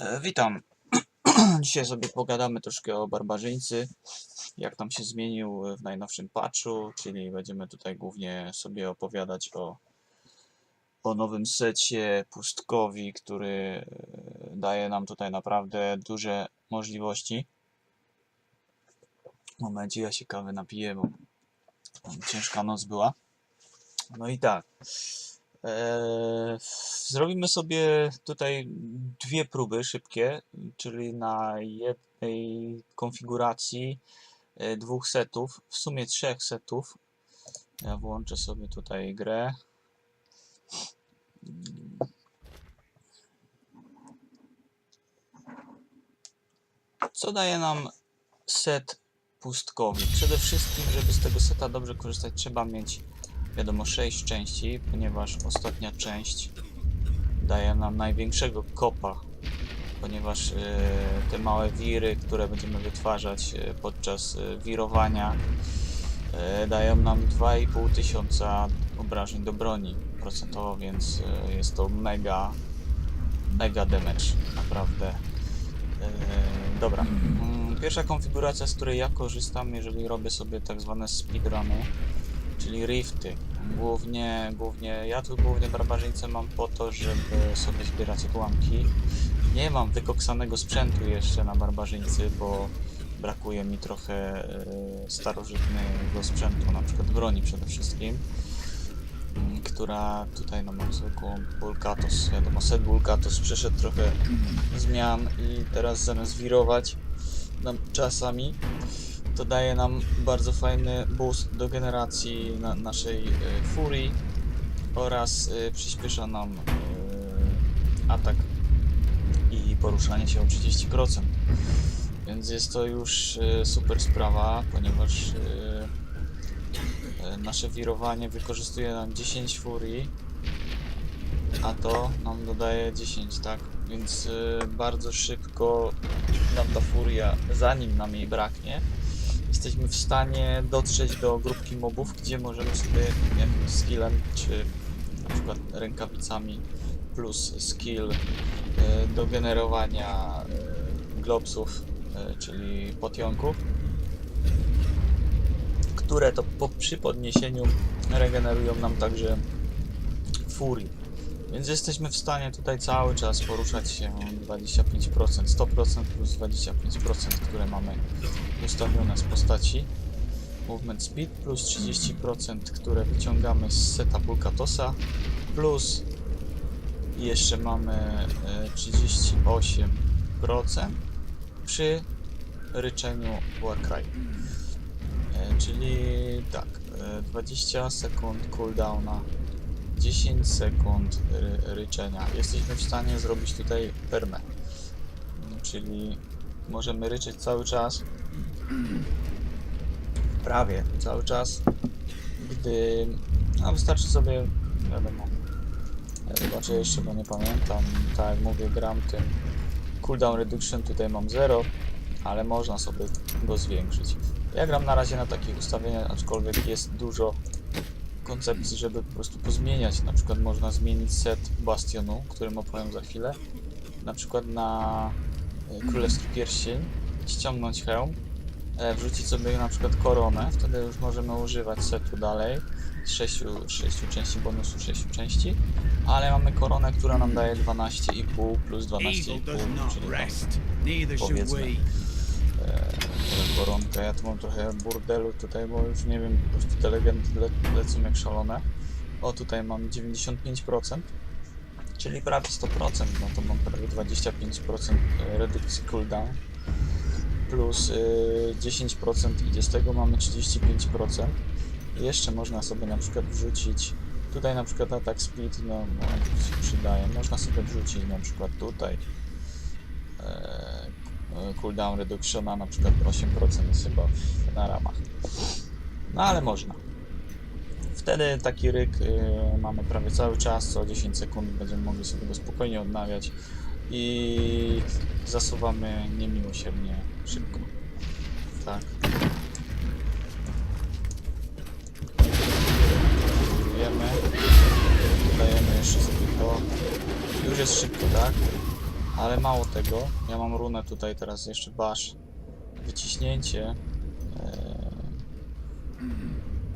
E, Witam. Dzisiaj sobie pogadamy troszkę o barbarzyńcy, jak tam się zmienił w najnowszym patchu, czyli będziemy tutaj głównie sobie opowiadać o, o nowym secie pustkowi, który e, daje nam tutaj naprawdę duże możliwości. W momencie ja się kawy napiję, bo ciężka noc była. No i tak. Eee, zrobimy sobie tutaj dwie próby szybkie, czyli na jednej konfiguracji e, dwóch setów, w sumie trzech setów. Ja włączę sobie tutaj grę. Co daje nam set pustkowi? Przede wszystkim, żeby z tego seta dobrze korzystać, trzeba mieć wiadomo 6 części, ponieważ ostatnia część daje nam największego kopa, ponieważ e, te małe wiry, które będziemy wytwarzać e, podczas e, wirowania dają nam 2,5 tysiąca obrażeń do broni procentowo, więc jest to mega mega damage, naprawdę. Dobra, Mm, pierwsza konfiguracja, z której ja korzystam, jeżeli robię sobie tak zwane speedruny, czyli rifty. Głównie, głównie, ja tu głównie barbarzyńcę mam po to, żeby sobie zbierać odłamki. Nie mam wykoksanego sprzętu jeszcze na barbarzyńcy, bo brakuje mi trochę e, starożytnego sprzętu, na przykład broni przede wszystkim, która tutaj no mam zwykłą Bulkatos, wiadomo, set Bulkatos przeszedł trochę zmian i teraz zamiast wirować nam czasami to daje nam bardzo fajny boost do generacji na naszej e, furii oraz e, przyspiesza nam e, atak i poruszanie się o 30%. Więc jest to już e, super sprawa, ponieważ nasze wirowanie wykorzystuje nam 10 furii, a to nam dodaje 10, tak? Więc e, bardzo szybko nam ta furia, zanim nam jej braknie, jesteśmy w stanie dotrzeć do grupki mobów, gdzie możemy sobie jakimś skillem, czy na przykład rękawicami plus skill e, do generowania e, globsów, e, czyli potionków, które to po, przy podniesieniu regenerują nam także furii. Więc jesteśmy w stanie tutaj cały czas poruszać się 25%, 100% plus 25%, które mamy ustawione z postaci. Movement speed plus 30%, które wyciągamy z seta Bulkatosa, plus jeszcze mamy e, 38% przy ryczeniu Warcry. E, Czyli tak, e, 20 sekund cooldowna 10 sekund ry ryczenia. Jesteśmy w stanie zrobić tutaj permę. Czyli możemy ryczeć cały czas. Prawie cały czas. Gdy. No wystarczy sobie. Wiadomo. Zobaczę jeszcze, bo nie pamiętam. Tak jak mówię, gram tym cooldown reduction. Tutaj mam 0, ale można sobie go zwiększyć. Ja gram na razie na takich ustawieniach, aczkolwiek jest dużo koncepcji, żeby po prostu pozmieniać. Na przykład można zmienić set bastionu, którym opowiem za chwilę. Na przykład na e, królewski pierścień, ściągnąć hełm, e, wrzucić sobie na przykład koronę, wtedy już możemy używać setu dalej. Z 6, 6 części bonusu, 6 części, ale mamy koronę, która nam daje 12,5 plus 12,5, Evil does not czyli tam powiedzmy. We. e, koronkę. Ja tu mam trochę burdelu tutaj, bo już nie wiem, po prostu te legendy le lecą jak szalone. O, tutaj mam 95%, czyli prawie 100%, no to mam prawie 25% redukcji cooldown. Plus y, 10% idzie z tego, mamy 35%. I jeszcze można sobie na przykład wrzucić, tutaj na przykład attack speed, no, no się przydaje, można sobie wrzucić na przykład tutaj e, cooldown reductiona na przykład 8% jest chyba na ramach. No ale można. Wtedy taki ryk y, mamy prawie cały czas, co 10 sekund będziemy mogli sobie go spokojnie odnawiać i zasuwamy niemiłosiernie szybko. Tak. Dajemy jeszcze sobie to. Już jest szybko, tak? Ale mało tego, ja mam runę tutaj teraz jeszcze bash. Wyciśnięcie. e,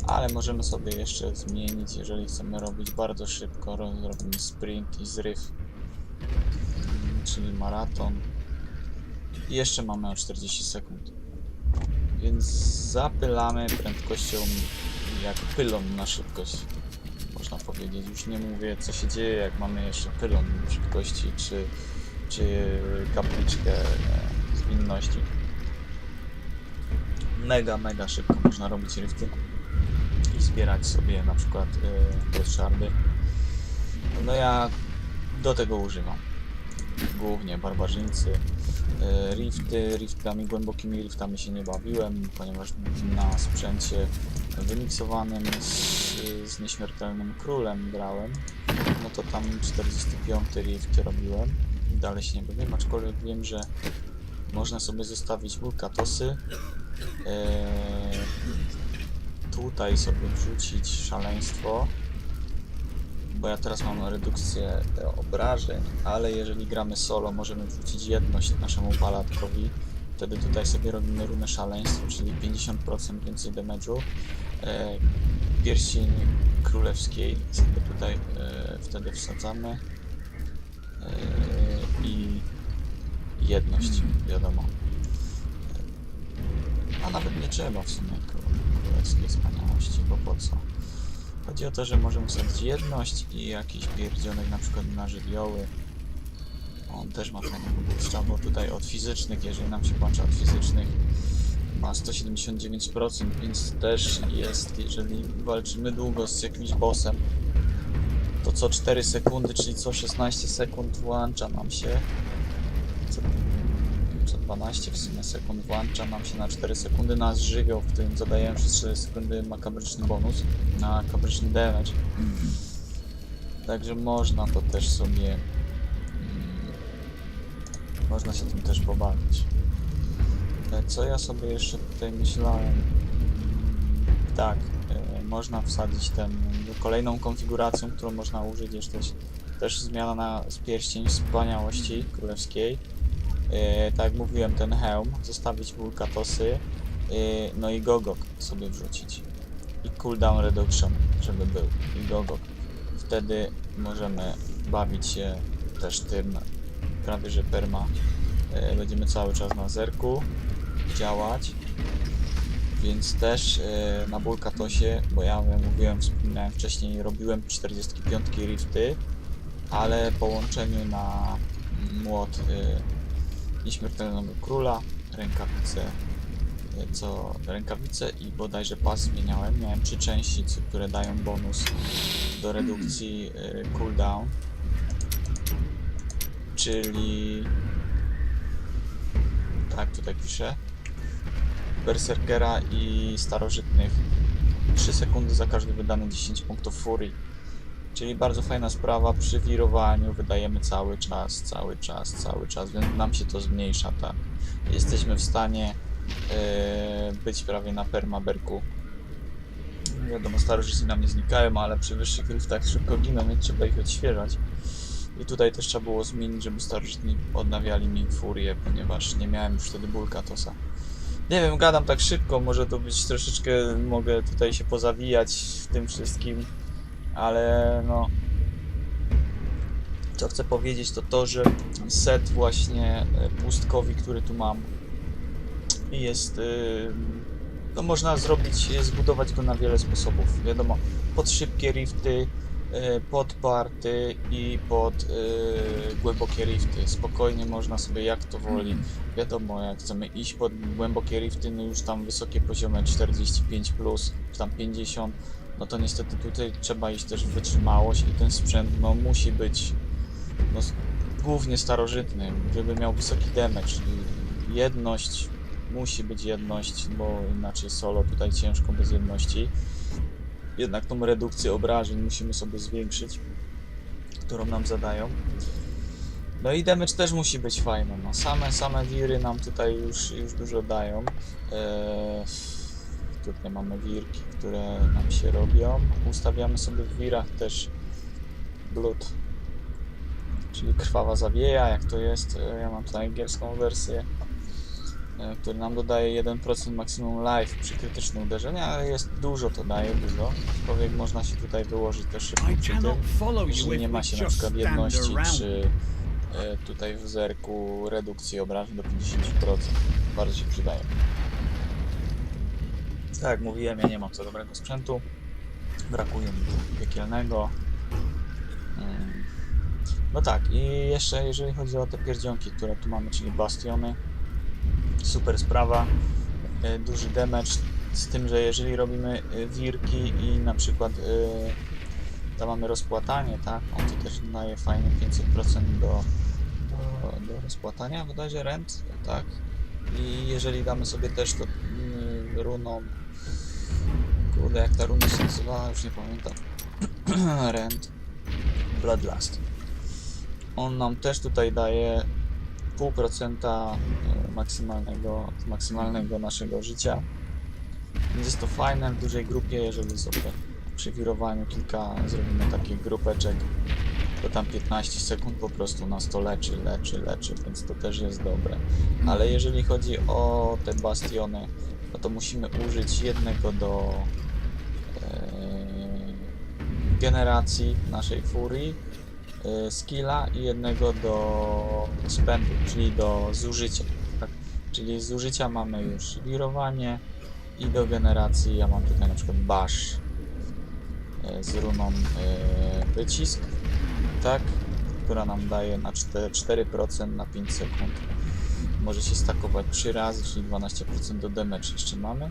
Ale możemy sobie jeszcze zmienić, jeżeli chcemy robić bardzo szybko. ro- Robimy sprint i zryw. Czyli maraton. I jeszcze mamy o 40 sekund. Więc zapylamy prędkością jak pylon na szybkość. Można powiedzieć. Już nie mówię co się dzieje jak mamy jeszcze pylon szybkości czy, czy kapliczkę e, zwinności. Mega, mega szybko można robić rifty i zbierać sobie na przykład e, szardy. No ja do tego używam. Głównie barbarzyńcy. E, Rifty, riftami, głębokimi riftami się nie bawiłem, ponieważ na sprzęcie wymiksowanym z, z nieśmiertelnym królem grałem. No to tam 45 rift robiłem dalej się nie bawiłem, aczkolwiek wiem, że można sobie zostawić wulkatosy. E, tutaj sobie wrzucić szaleństwo bo ja teraz mam redukcję obrażeń, ale jeżeli gramy solo, możemy wrzucić jedność naszemu palatkowi. Wtedy tutaj sobie robimy runę szaleństwo, czyli 50% więcej damage'u. E, pierścień królewskiej sobie tutaj e, wtedy wsadzamy. E, jedność, wiadomo. A nawet nie trzeba w sumie kró- królewskiej wspaniałości, bo po co? Chodzi o to, że możemy wsadzić jedność i jakiś pierdzionek na przykład na żywioły. On też ma fajnego boosta, bo tutaj od fizycznych, jeżeli nam się włącza od fizycznych, ma 179%, więc też jest, jeżeli walczymy długo z jakimś bossem, to co 4 sekundy, czyli co 16 sekund włącza nam się co 12 w sumie sekund włącza nam się na 4 sekundy nas żywioł, w którym zadajemy przez 4 sekundy makabryczny bonus na makabryczny damage. Także można to też sobie można się tym też pobawić. E, Co ja sobie jeszcze tutaj myślałem? Tak, e, można wsadzić ten kolejną konfiguracją, którą można użyć jest też, też zmiana na z pierścień wspaniałości królewskiej. E, tak jak mówiłem, ten hełm, zostawić wulkatosy, e, no i gogok sobie wrzucić. I cooldown reduction, żeby był. I gogok. Wtedy możemy bawić się też tym prawie że perma. E, będziemy cały czas na zerku działać. Więc też na Bulkatosie, bo ja mówiłem, wspominałem wcześniej, robiłem 45 rifty, ale po łączeniu na młot nieśmiertelnego króla, rękawice, e, co rękawice i bodajże pas zmieniałem. Miałem trzy części, co- które dają bonus do redukcji e, cooldown, czyli tak tutaj piszę berserkera i starożytnych. 3 sekundy za każdy wydany 10 punktów furii czyli bardzo fajna sprawa przy wirowaniu wydajemy cały czas, cały czas, cały czas, więc nam się to zmniejsza tak. Jesteśmy w stanie e, być prawie na permaberku. Wiadomo starożytni nam nie znikają, ale przy wyższych riftach szybko giną, więc trzeba ich odświeżać. I tutaj też trzeba było zmienić, żeby starożytni odnawiali mi furię, ponieważ nie miałem już wtedy bulkatosa. Nie wiem, gadam tak szybko, może to być troszeczkę, mogę tutaj się pozawijać w tym wszystkim, ale no... Co chcę powiedzieć to to, że set właśnie e, pustkowi, który tu mam jest... y, No można zrobić, zbudować go na wiele sposobów. Wiadomo, pod szybkie rifty, e, pod party i pod e, głębokie rifty. Spokojnie można sobie jak to woli. Wiadomo, jak chcemy iść pod głębokie rifty, no już tam wysokie poziomy 45 plus, tam 50, no to niestety tutaj trzeba iść też w wytrzymałość i ten sprzęt no musi być no, głównie starożytny, żeby miał wysoki damage. I Jedność musi być jedność, bo inaczej solo tutaj ciężko bez jedności jednak tą redukcję obrażeń musimy sobie zwiększyć, którą nam zadają. No i damage też musi być fajny. No same, same wiry nam tutaj już, już dużo dają. Eee, tutaj mamy wirki, które nam się robią. Ustawiamy sobie w wirach też blood, czy czyli krwawa zawieja, jak to jest. e, Ja mam tutaj angielską wersję, e, który nam dodaje 1% maksimum life przy krytycznym uderzeniu, ale jest dużo, to daje dużo. Aczkolwiek można się tutaj wyłożyć też szybko przy tym. Jeżeli nie ma się na przykład jedności czy e, tutaj w zerku redukcji obrażeń do 50%. Bardzo się przydaje. Tak jak mówiłem, ja nie mam co dobrego sprzętu. Brakuje mi piekielnego. Mm. No tak, i jeszcze jeżeli chodzi o te pierdzionki, które tu mamy, czyli bastiony. Super sprawa. E, Duży damage. Z tym, że jeżeli robimy e, wirki i na przykład e, tam mamy rozpłatanie, tak? On tu też daje fajnie 500% do, do, do rozpłatania, bodajże rent, tak? I jeżeli damy sobie też to mm, runą, kurde jak ta runa się nazywała, już nie pamiętam, rent, Bloodlust. On nam też tutaj daje pół procenta e, maksymalnego, maksymalnego naszego życia. Więc jest to fajne w dużej grupie, jeżeli sobie przy wirowaniu kilka zrobimy takich grupeczek, to tam 15 sekund po prostu nas to leczy, leczy, leczy, więc to też jest dobre. Ale jeżeli chodzi o te bastiony, no to musimy użyć jednego do e, generacji naszej furii, e, skilla i jednego do spendu, czyli do zużycia. Tak? Czyli z zużycia mamy już wirowanie i do generacji ja mam tutaj na przykład bash e, z runą wycisk, tak, która nam daje na 4%, 4% na 5 sekund. Może się stakować 3 razy, czyli 12% do damage jeszcze mamy.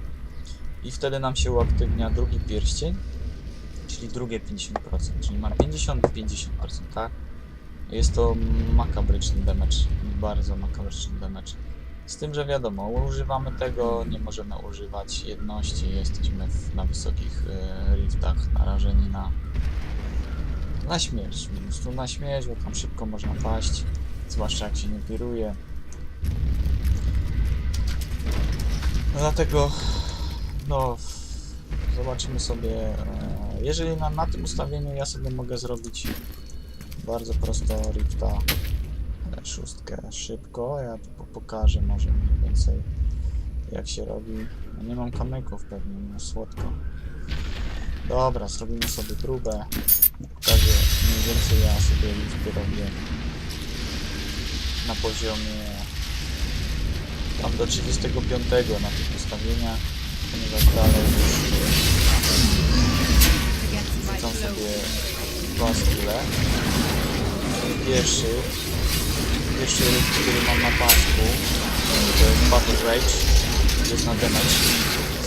I wtedy nam się uaktywnia drugi pierścień, czyli drugie 50%, czyli ma 50 i 50%, tak? Jest to makabryczny damage, bardzo makabryczny damage. Z tym, że wiadomo, używamy tego, nie możemy używać jedności, jesteśmy w, na wysokich e, riftach narażeni na, na śmierć. Po prostu na śmierć, bo tam szybko można paść, zwłaszcza jak się nie kieruje. Dlatego, no, zobaczymy sobie, e, jeżeli na, na tym ustawieniu ja sobie mogę zrobić bardzo prosto rifta e, szóstkę szybko, ja pokażę może mniej więcej jak się robi. No nie mam kamyków pewnie, no słodko. Dobra, zrobimy sobie próbę. Pokażę mniej więcej ja sobie lifty robię na poziomie tam do 35 na tych ustawieniach, ponieważ dalej już rzucam sobie dwa skille. Pierwszy, pierwszy ruch, który mam na pasku, to jest Battle Rage, jest na damage,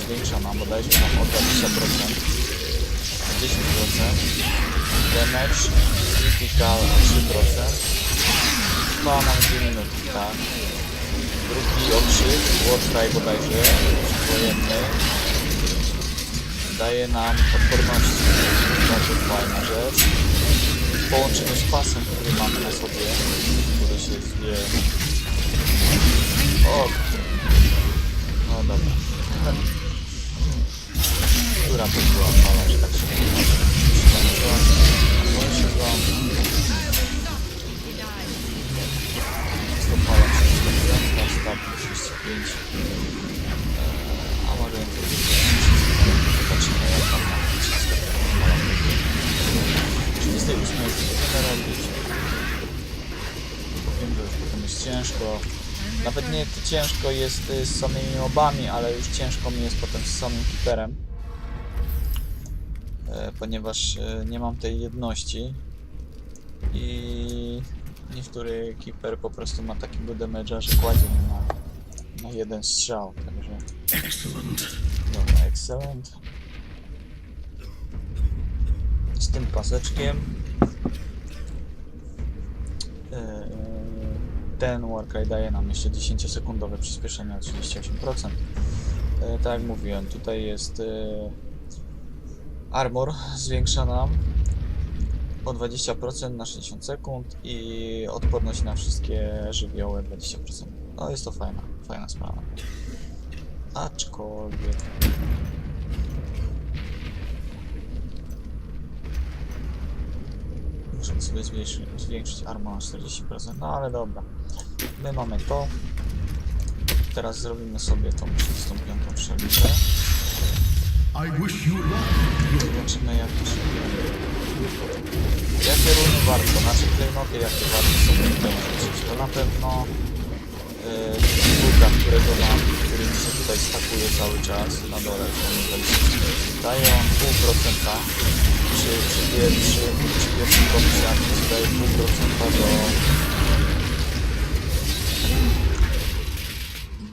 zwiększa nam bodajże tam o 20%, 10%, damage, critical o 3%, trwa nam 2 minuty, tak. Drugi okrzyk, Warcry bodajże, wojenny, daje nam odporność, bardzo fajna rzecz. W połączeniu z pasem, który mamy na sobie, który się zwie... O! No dobra. Która to była fala, że tak się nazywa? Może się zła. 35, start 35. A może tylko Zobaczymy jak tam na 38 będziemy robić. Wiem, że już potem jest ciężko. Nawet nie to ciężko jest y, z samymi mobami, ale już ciężko mi jest potem z samym keeperem. E, ponieważ e, nie mam tej jedności. I niektóry keeper po prostu ma takiego damage'a, że kładzie na, na jeden strzał. Także Excellent. Dobra, excellent. Z tym paseczkiem. Yy, Ten Warcry daje nam jeszcze 10-sekundowe przyspieszenie o 38%. Yy, Tak jak mówiłem, tutaj jest yy, armor zwiększa nam o 20% na 60 sekund i odporność na wszystkie żywioły 20%. No jest to fajna, fajna sprawa. Aczkolwiek. Możemy sobie zwiększyć, zwiększyć armor na 40%, no ale dobra. My mamy to. Teraz zrobimy sobie tą 35 przelicę. Zobaczymy jak to się Jakie runy warto, znaczy klejnoty jakie warto sobie tutaj wrzucić. To na pewno yy, buka, którego mam, który mi się tutaj stakuje cały czas na dole, daje on pół procenta przy, przy pierwszym, przy pierwszym komisjanie daje pół procenta do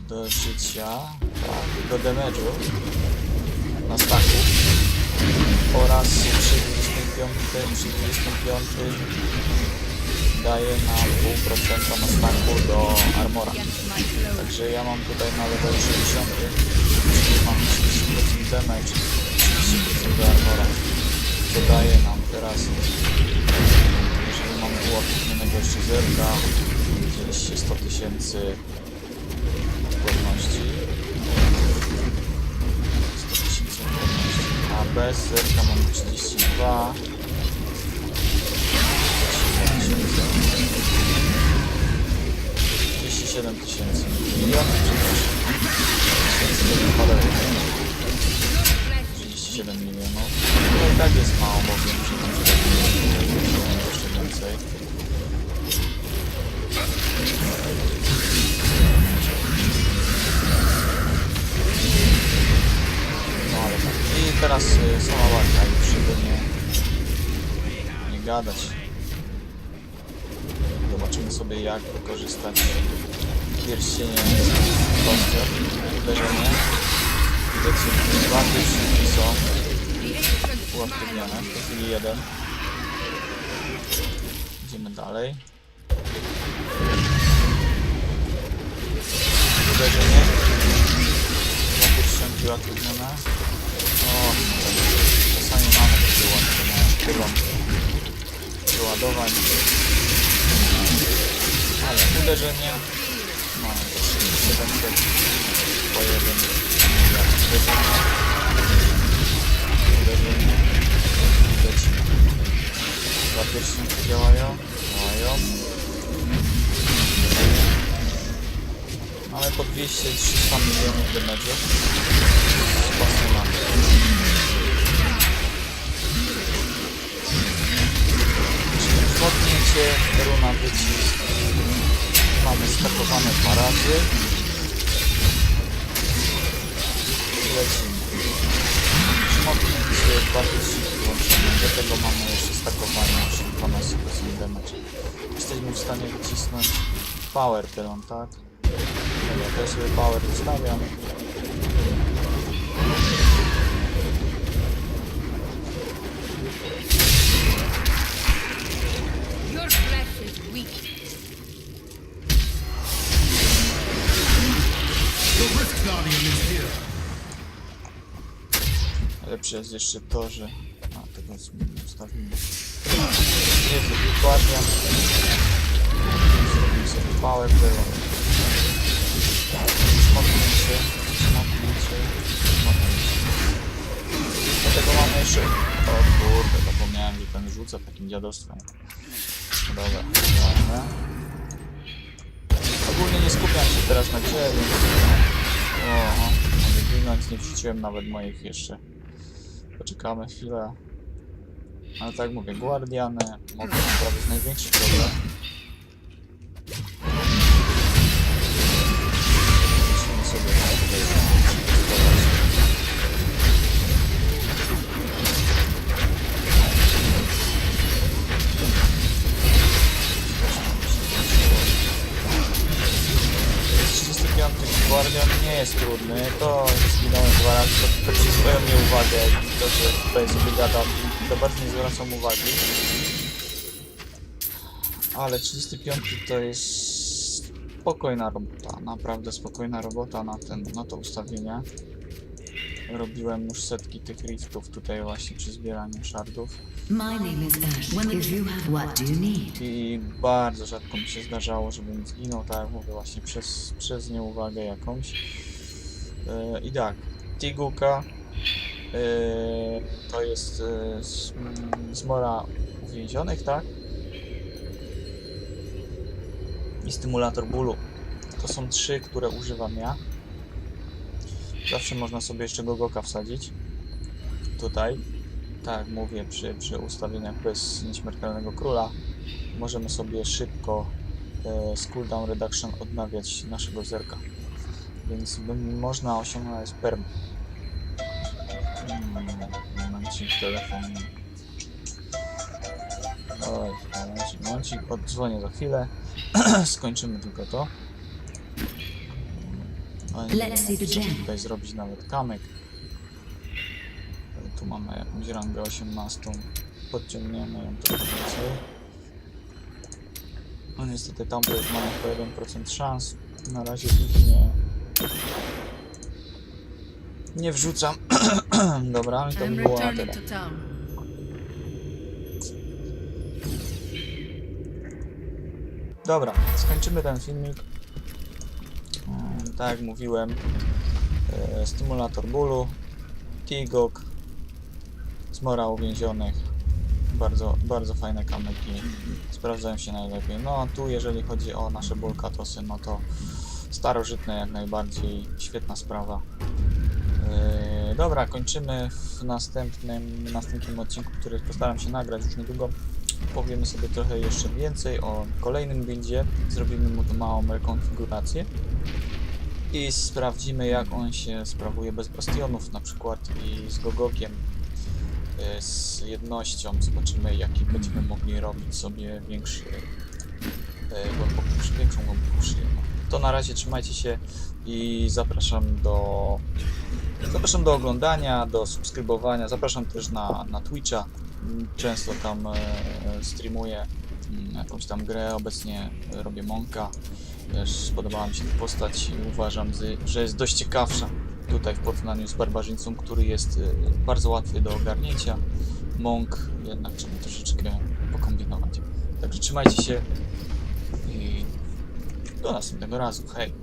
do życia, tak, do damage'u na staku oraz przy 25, przy 25 daje pół procenta na staku do armora. Także ja mam tutaj na level 60, czyli mam 30% damage, 30% do armora. Co daje nam teraz, jeżeli mamy uaktywnionego jeszcze zerka, wzięliście 100 tysięcy odporności. Bez zerka mamy 32. 37 tysięcy. To wypada 37 milionów. No i tak jest mało, bo wiem, że tam się jeszcze więcej. Teraz y, sama walka już, żeby nie, nie gadać. Zobaczymy sobie jak wykorzystać pierścienie kostium, uderzenie. Wiecie, dwa pierścienie są uaktywnione, w tej chwili jeden. Idziemy dalej. Uderzenie. Dwa pierścienki uaktywnione. Czasami mamy takie uaktywnione pylon wyładowań. Ale uderzenie mamy to 700 po jeden uderzenie. Uderzenie. Dwa pierścionki działają. Działają. Mamy po 200-300 milionów damage'ów. Spasjonalnie. Wodnięcie, runa wycisk. Mamy skakowane dwa razy. Lecimy. Przymoknięcie, dwa wyciski włączone. Do tego mamy jeszcze stakowanie, czyli 12% damage. Jesteśmy w stanie wycisnąć power pylon, tak? Dobra, to sobie power wystawiam. Lepsze jest jeszcze to, że... A, tego ustawimy. Jest dokładnie. Zrobimy sobie power pylon. Smoknięcie, smoknięcie, smoknięcie. Do tego mamy jeszcze... O kurde, zapomniałem, że ten rzuca takim dziadostwem. Dobra, ładne. Ogólnie nie skupiam się teraz na grze, więc... Oho, nie wrzuciłem nawet moich jeszcze. Poczekamy chwilę. Ale tak mówię, Guardiany mogą sprawić największy problem. Gadam, to bardzo nie zwracam uwagi. Ale 35 to jest spokojna robota, naprawdę spokojna robota na, ten, na to ustawienie. Robiłem już setki tych riftów tutaj właśnie przy zbieraniu shardów. I bardzo rzadko mi się zdarzało, żebym zginął, tak jak mówię, właśnie przez, przez nieuwagę jakąś. E, I tak, Tiguka E, to jest e, zmora mm, uwięzionych, tak? I stymulator bólu. To są trzy, które używam ja. Zawsze można sobie jeszcze gogoka wsadzić. Tutaj, tak mówię, przy, przy ustawieniach bez nieśmiertelnego króla możemy sobie szybko z cooldown reduction odnawiać naszego zerka. Więc można osiągnąć perm. Hmm, momencik, telefon. Oj, momencik, momencik, oddzwonię za chwilę. Skończymy tylko to. Nie Let's see the tutaj zrobić nawet kamek. Tu mamy jakąś rangę 18. Podciągniemy ją trochę więcej. No niestety tam to już mamy po 1% szans. Na razie ich nie... Nie wrzucam. Dobra, i to by było na tyle. Dobra, skończymy ten filmik. Mm, Tak jak mówiłem, e, stymulator bólu, Tigok, zmora uwięzionych, bardzo, bardzo fajne kamyki, sprawdzają się najlepiej. No a tu jeżeli chodzi o nasze bulkatosy, no to starożytne jak najbardziej, świetna sprawa. Dobra, kończymy w następnym, następnym odcinku, który postaram się nagrać już niedługo powiemy sobie trochę jeszcze więcej o kolejnym buildzie, zrobimy mu tu małą rekonfigurację i sprawdzimy jak on się sprawuje bez bastionów na przykład i z gogokiem y, z jednością, zobaczymy jaki będziemy mogli robić sobie większy y, głęboką, szy- większą. No. To na razie trzymajcie się i zapraszam do Zapraszam do oglądania, do subskrybowania, zapraszam też na, na Twitcha. Często tam e, streamuję mm, jakąś tam grę, obecnie robię Monka. Też spodobała mi się ta postać i uważam, że jest dość ciekawsza tutaj w porównaniu z Barbarzyńcą, który jest e, bardzo łatwy do ogarnięcia. Monk jednak trzeba troszeczkę pokombinować. Także trzymajcie się i do następnego razu. Hej!